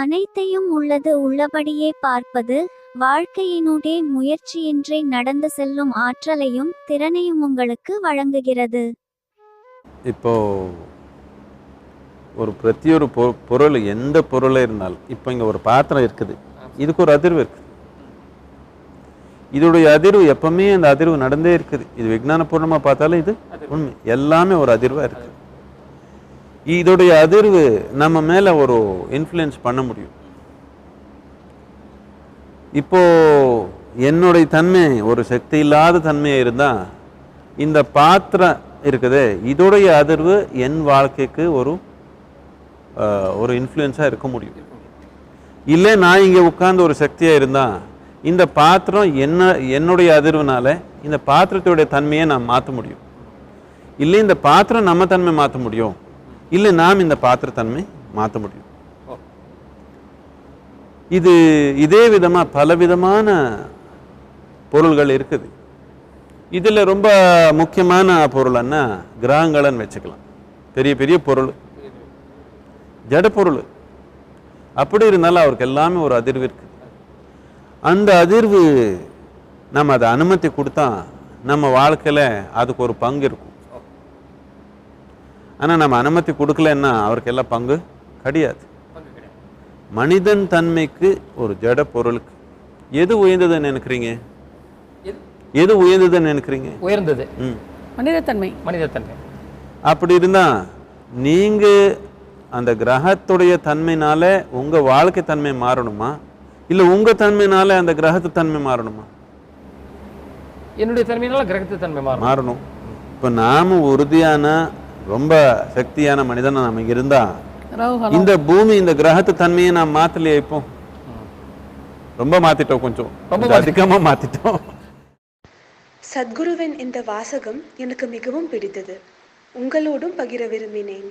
அனைத்தையும் உள்ளது உள்ளபடியே பார்ப்பது வாழ்க்கையினூடே முயற்சியின்றி நடந்து செல்லும் ஆற்றலையும் திறனையும் உங்களுக்கு வழங்குகிறது. இப்போ ஒரு பிரத்தியொரு பொ பொருள் எந்த பொருளாக இருந்தாலும் இப்போ இங்கே ஒரு பாத்திரம் இருக்குது. இதுக்கு ஒரு அதிர்வு இருக்குது. இதோடைய அதிர்வு எப்பவுமே அந்த அதிர்வு நடந்தே இருக்குது. இது விஞ்ஞானபூர்வமாக பார்த்தாலும் இது உண்மை. எல்லாமே ஒரு அதிர்வாக இருக்குது. இதோடைய அதிர்வு நம்ம மேலே ஒரு இன்ஃப்ளூயன்ஸ் பண்ண முடியும். இப்போ என்னுடைய தன்மை ஒரு சக்தி இல்லாத தன்மையாக இருந்தால் இந்த பாத்திரம் இருக்குது இதோடைய அதிர்வு என் வாழ்க்கைக்கு ஒரு ஒரு இன்ஃப்ளூயன்ஸாக இருக்க முடியும். இல்லை நான் இங்கே உட்கார்ந்து ஒரு சக்தியாக இருந்தால் இந்த பாத்திரம் என்ன என்னுடைய அதிர்வுனால இந்த பாத்திரத்துடைய தன்மையை நான் மாற்ற முடியும். இல்லை இந்த பாத்திரம் நம்ம தன்மை மாற்ற முடியும். இல்லை நாம் இந்த பாத்திரத்தன்மை மாற்ற முடியும். இது இதே விதமாக பலவிதமான பொருள்கள் இருக்குது. இதில் ரொம்ப முக்கியமான பொருள்னா கிரகங்கள்னு வச்சுக்கலாம். பெரிய பெரிய பொருள். ஜட பொருள். அப்படி இருந்தாலும் அவருக்கு எல்லாமே ஒரு அதிர்வு இருக்கு. அந்த அதிர்வு நம்ம அதை அனுமதி கொடுத்தா நம்ம வாழ்க்கையில் அதுக்கு ஒரு பங்கு இருக்கும். ஆனால் நம்ம அனுமதி கொடுக்கலன்னா அவருக்கு எல்லாம் பங்கு கிடையாது. மனிதன் தன்மைக்கு ஒரு ஜட பொருளுக்கு எது உயர்ந்ததுன்னு நினைக்கிறீங்க? எது? உயர்ந்ததுன்னு நினைக்கிறீங்க? உயர்ந்தது. மனிதத்தன்மை. மனிதத்தன்மை. அப்படி இருந்தா நீங்க அந்த கிரகத்துடைய தன்மைனால உங்க வாழ்க்கை தன்மை மாறணுமா? இல்ல உங்க தன்மைனால அந்த கிரகத்து தன்மை மாறணுமா? என்னுடைய தன்மையினால கிரகத்து தன்மை மாறணும். இப்போ நாம உறுதியான ரொம்ப சக்தியான மனிதனா நம்ம இருந்தா இந்த பூமி இந்த கிரகத்து தன்மையை நாம் மாத்தலையே இப்போ. ரொம்ப மாத்திட்டோம் கொஞ்சம். கொஞ்சம் அதிகமா மாத்திட்டோம். சத்குருவின் இந்த வாசகம் எனக்கு மிகவும் பிடித்தது. உங்களோடும் பகிர விரும்பினேன்.